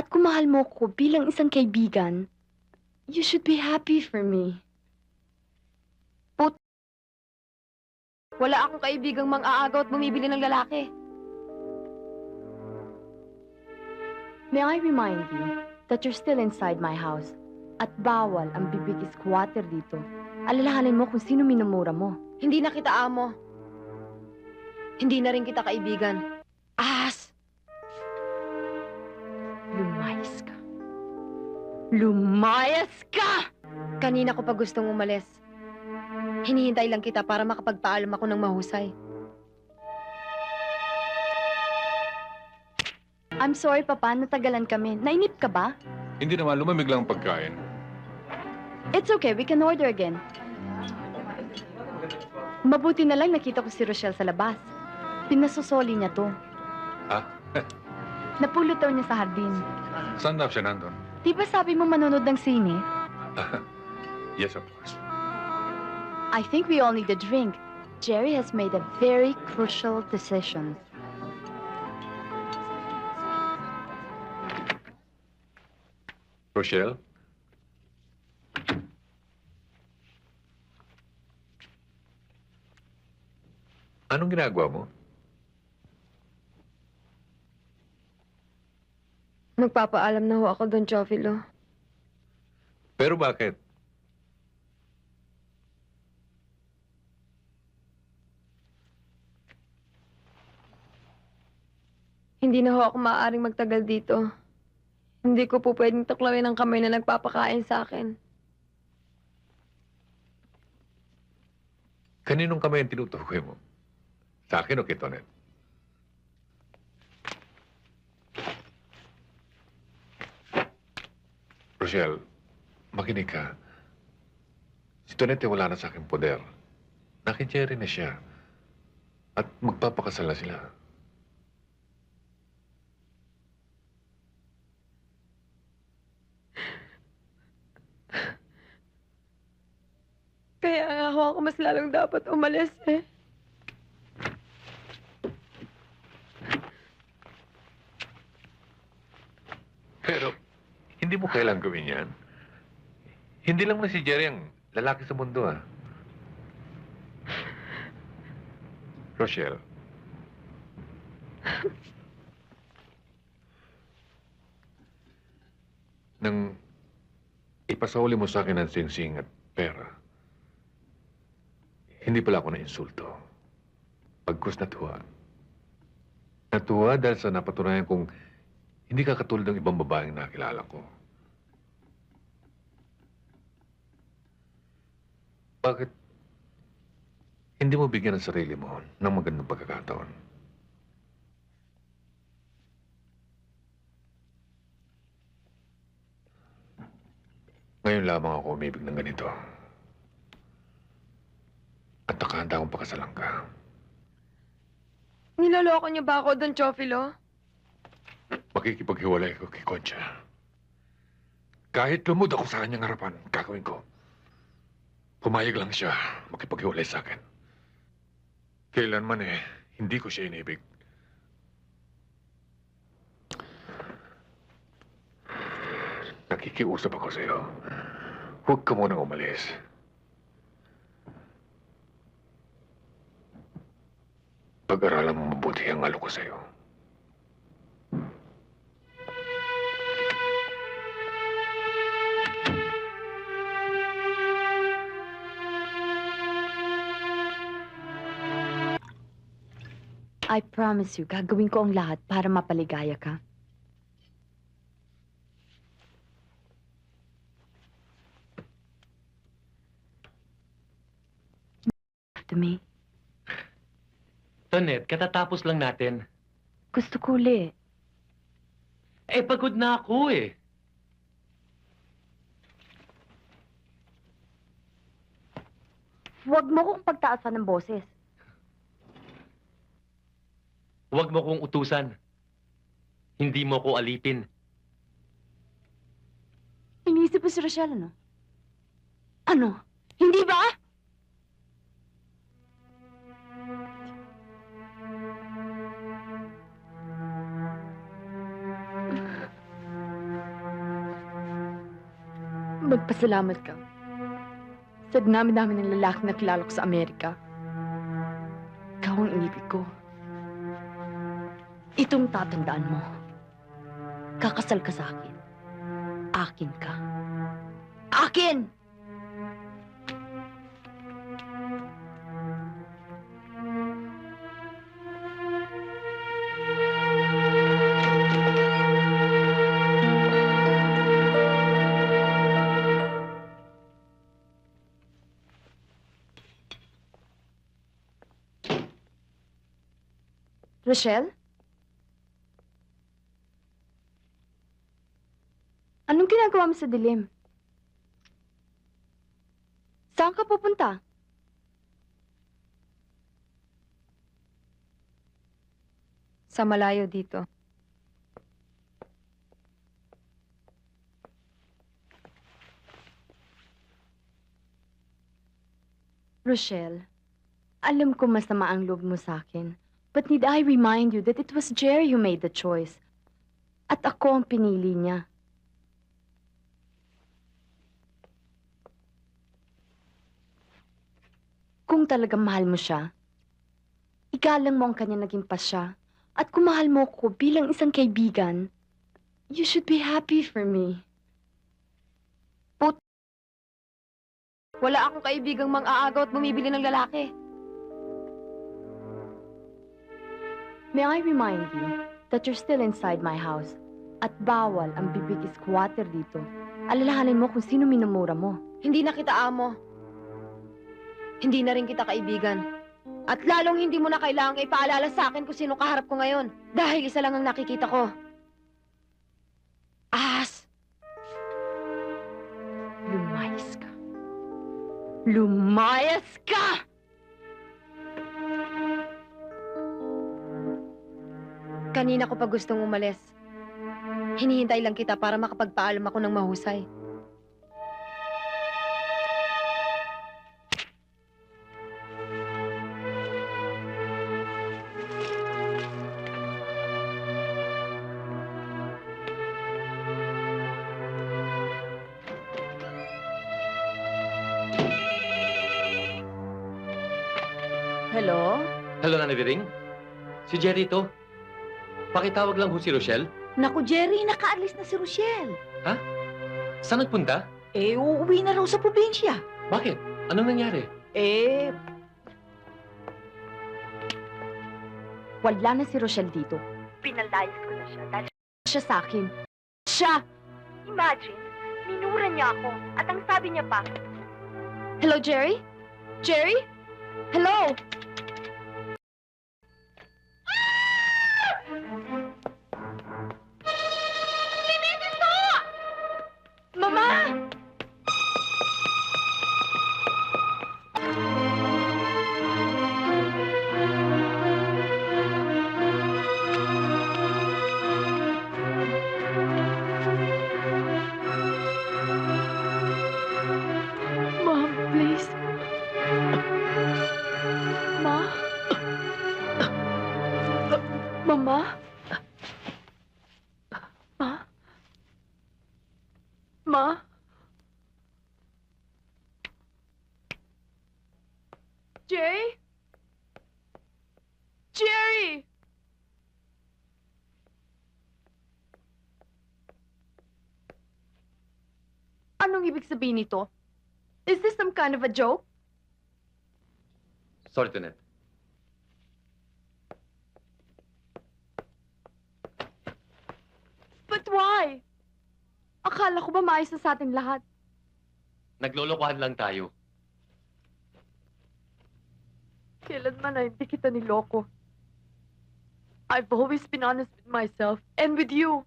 At kung mahal mo ko bilang isang kaibigan, you should be happy for me. Put... Wala akong kaibigang mang-aagaw at bumibili ng lalaki. May I remind you that you're still inside my house at bawal ang bibig squatter dito. Alalahanin mo kung sino minumura mo. Hindi na kita amo. Hindi na rin kita kaibigan. Lumayas ka! Kanina ko pa gustong umalis. Hinihintay lang kita para makapagpaalam ako ng mahusay. I'm sorry, Papa, natagalan kami. Nainip ka ba? Hindi naman lumamig lang ang pagkain. It's okay, we can order again. Mabuti na lang nakita ko si Rochelle sa labas. Pinasosoli niya to. Ah? Napulot daw niya sa hardin. Saan na siya nandun? Di ba sabi mo manonood ng sine? Yes, of course. I think we all need a drink. Jerry has made a very crucial decision. Rochelle? Anong ginagawa mo? Magpapaalam na ho ako doon, Chofilo. Pero bakit? Hindi na ho ako maaaring magtagal dito. Hindi ko po pwedeng tuklawin ang kamay na nagpapakain sa akin. Kaninong kamay ang tinutukoy mo? Sa akin o kay Tonet? Rochelle, makinig ka. Si Tonet ay wala na sa aking poder. Nakin na siya. At magpapakasal na sila. Kaya nga ako mas lalong dapat umalis eh. Pero, hindi mo kailang gawin yan. Hindi lang na si Jerry ang lalaki sa mundo, ah. Rochelle. Nang ipasahuli mo sa akin ang singsing at pera, hindi pala ako na-insulto. Pagkus natuwa. Natuwa dahil sa napatunayan kong hindi ka katulad ng ibang babaeng nakilala ko. Bakit hindi mo bigyan ang sarili mo ng magandang pagkakataon? Ngayon lamang ako umibig ng ganito. At nakahanda akong pakasalan ka. Niloloko niyo ba ako doon, Chofilo? Makikipaghiwalay ko kay Concha. Kahit lumod ako sa kanyang harapan, gagawin ko. Pumayag lang siya makipaghiwalay sa akin. Kailanman eh, hindi ko siya inibig. Nakikiusap ako sa iyo. Huwag ka munang umalis. Pag-aralan mo mabuti ang alo ko sa iyo. I promise you, gagawin ko ang lahat para mapaligaya ka. To me, Tonet, katatapos lang natin. gusto ko uli. Eh, pagod na ako eh. Huwag mo kong pagtaasan ng boses. Huwag mo kong utusan. Hindi mo ko alipin. Inisip mo si Rochelle, ano? Ano? Hindi ba? Magpasalamat ka. Sa dami-dami ng lalaki na kilala ko sa Amerika. Ikaw ang inibig ko. Itong tatandaan mo. Kakasal ka sa akin. Akin ka. Akin! Rochelle? Anong ginagawa mo sa dilim? Saan ka pupunta? Sa malayo dito. Rochelle, alam ko masama ang loob mo sa akin. But need I remind you that it was Jerry who made the choice. At ako ang pinili niya. Kung talagang mahal mo siya, igalang mo ang kanya naging pasya. At kung mahal mo ko bilang isang kaibigan, you should be happy for me. Wala akong kaibigang mang-aagaw at bumibili ng lalaki. May I remind you that you're still inside my house at bawal ang bibig squatter dito. Alalahanin mo kung sino minumura mo. Hindi na kita amo. Hindi na rin kita kaibigan. At lalong hindi mo na kailangang ipaalala sa akin kung sino kaharap ko ngayon. Dahil isa lang ang nakikita ko. Ahas! Lumayas ka. Lumayas ka! Kanina ko pa gustong umalis. Hinihintay lang kita para makapagpaalam ako ng mahusay. Hello, Nanay Viring? Si Jerry to. Pakitawag lang ho si Rochelle. Naku, Jerry, nakaalis na si Rochelle. Saan nagpunta? Eh, uuwi na raw sa probinsya. Bakit? Anong nangyari? Eh, Wala na si Rochelle dito. pinalayas ko na siya dahil Siya sa akin. Siya! imagine, minura niya ako at ang sabi niya pa, Hello, Jerry? Jerry? Hello? Mama? Ma? Ma? Jerry? Jerry! Anong ibig sabihin nito? Is this some kind of a joke? Sorry, Tonet. But why? Akala ko ba maayos na sa ating lahat? Naglolokohan lang tayo. Kailanman na hindi kita niloko. I've always been honest with myself and with you.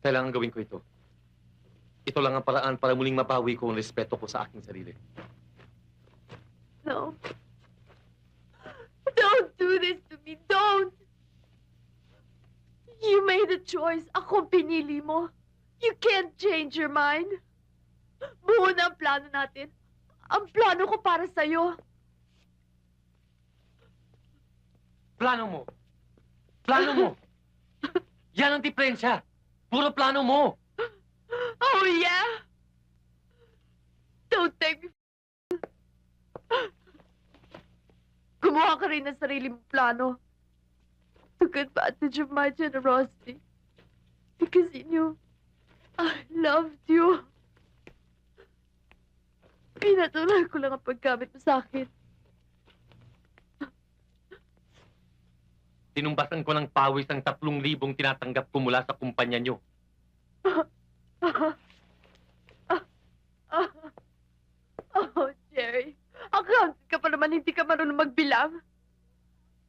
Kailangan gawin ko ito. Ito lang ang paraan para muling mapawi ko ang respeto ko sa aking sarili. No. Don't do this to me. Don't. You made a choice. Ako pinili mo. You can't change your mind. Buo na ang plano natin. Ang plano ko para sa'yo. Plano mo! Plano mo! Yan ang diferensya! Puro plano mo! Oh, yeah? Don't take me Gumawa ka rin ng sarili mong plano. Took advantage of my generosity. Because you knew I loved you. Pinatuloy ko lang ang paggamit mo sa akin. Tinumbasan ko ng pawis ang tatlong libong tinatanggap ko mula sa kumpanya nyo. Oh, Jerry. Accountant ka pa naman, hindi ka marunong magbilang.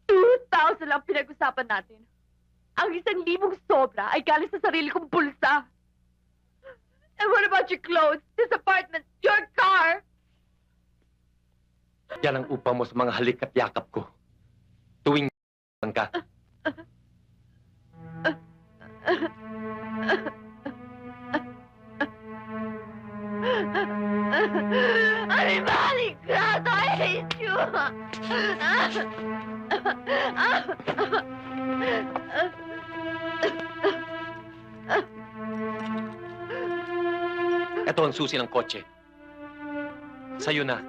2,000 lang pinag-usapan natin. Ang isang libong sobra ay galing sa sarili kong bulsa. And what about your clothes, this apartment, your car? Yan ang upa mo sa mga halik at yakap ko. Ito ang susi ng kotse. Sa'yo na.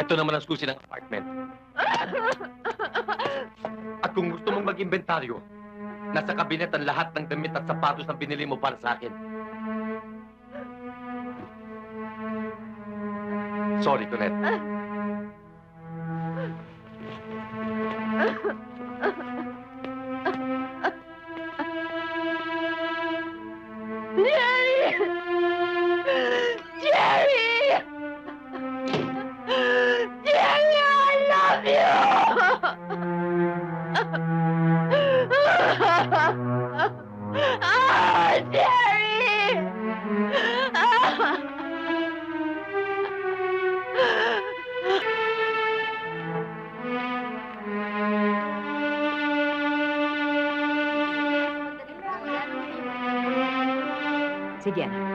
Ito naman ang susi ng apartment. At kung gusto mong mag-inventaryo, nasa kabinet ang lahat ng damit at sapatos na binili mo para sa akin. Sorry, Tonet. Si Diana.